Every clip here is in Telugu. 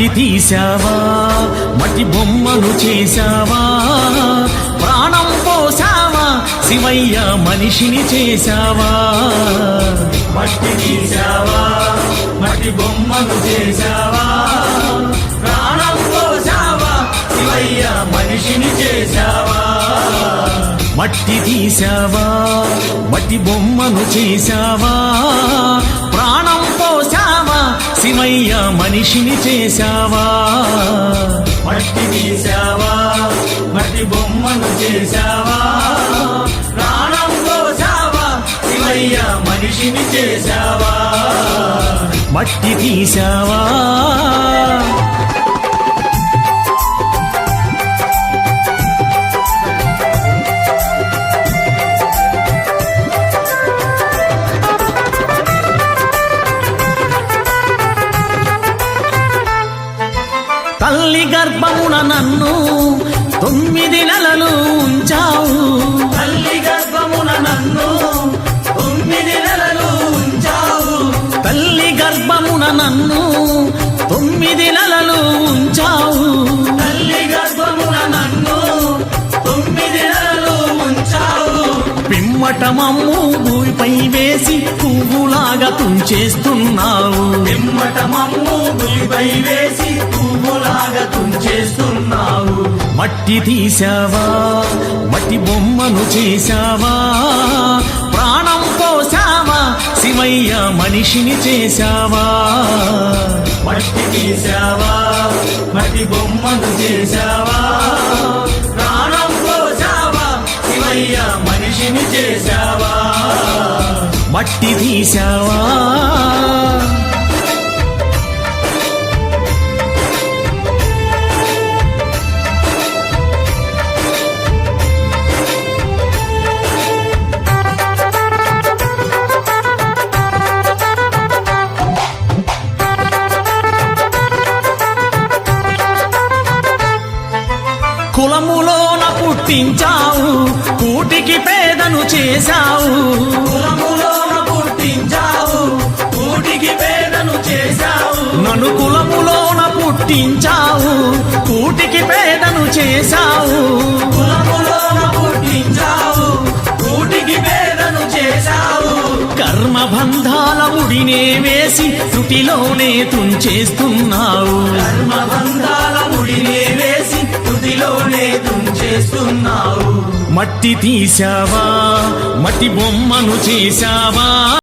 మట్టి తీసావా మట్టి బొమ్మను చేశావా? ప్రాణం పోసావా శివయ్య మనిషిని చేశావా? మట్టి తీసావా మట్టి బొమ్మను చేశావా? ప్రాణం పోసావా శివయ్య మనిషిని చేశావా? మట్టి తీసావా మట్టి బొమ్మను చేశావా? శివయ్య మనిషిని చేశావా? మట్టి తీసావా మట్టి బొమ్మను చేశావా? ప్రాణం పోసావా శివయ్య మనిషిని చేశావా? మట్టి తీసావా నన్ను తొమ్మిది నెలలు ఉంచావు. తల్లి గర్భమున నన్ను తొమ్మిది నెలలు ఉంచావు. తల్లి గర్భమున నన్ను తొమ్మిది నెలలు ఉంచావు. తల్లి గర్భమున నన్ను తొమ్మిది నెలలు ఉంచావు. పిమ్మట మమ్ము భూమిపై వేసి పువ్వులాగా తుంచేస్తున్నావు. పిమ్మట మమ్ము భూమిపై వేసి బొమ్మలాగా తుంచేస్తున్నావు మట్టి తీసావా మట్టి బొమ్మను చేశావా? ప్రాణం పోసావా శివయ్య మనిషిని చేశావా? మట్టి తీసావా మట్టి బొమ్మను చేశావా? ప్రాణం పోసావా శివయ్య మనిషిని చేశావా? మట్టి తీసావా కూటికి పేదను చేశావు. కులములోన పుట్టించావు కూటికి పేదను చేశావు. నన్ను కులములోన పుట్టించావు కూటికి పేదను చేశావు. కులములోన పుట్టించావు కూటికి పేదను చేశావు. కర్మబంధాల ముడినే వేసి త్రుటిలోనే తుంచేస్తున్నావు. కర్మబంధాల మట్టి తీసావా మట్టి బొమ్మను చేశావా?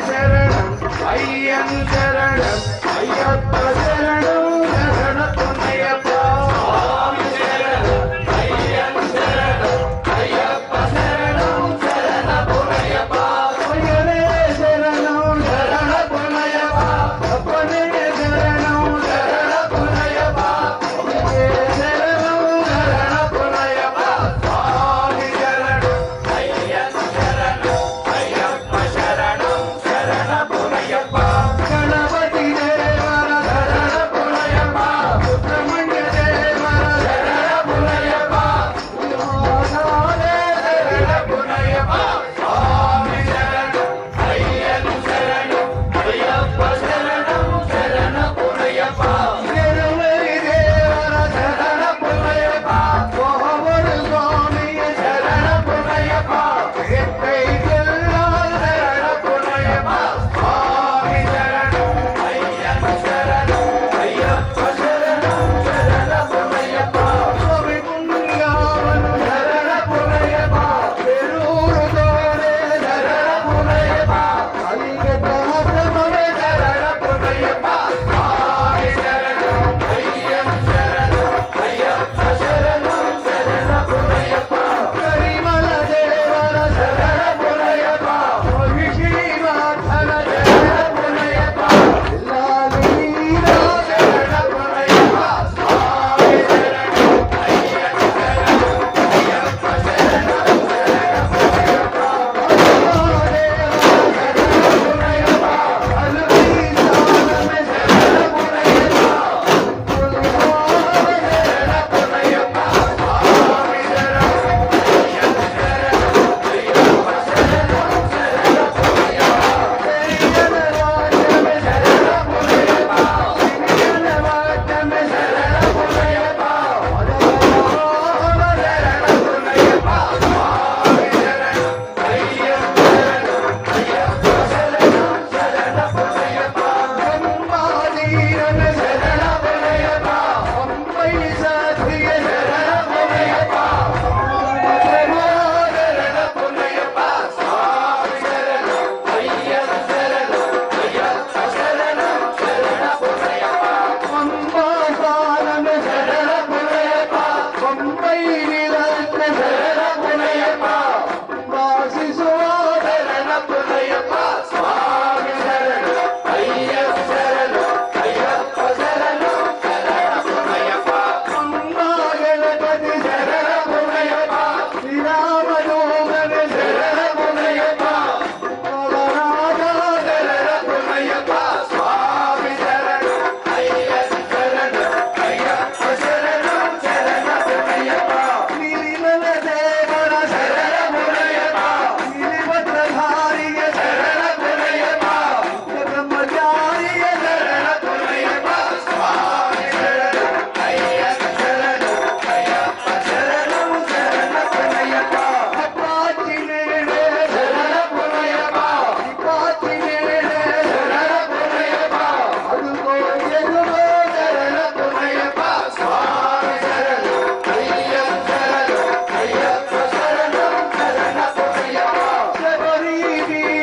சரணம் ஐயன் சரணம் ஐயப்ப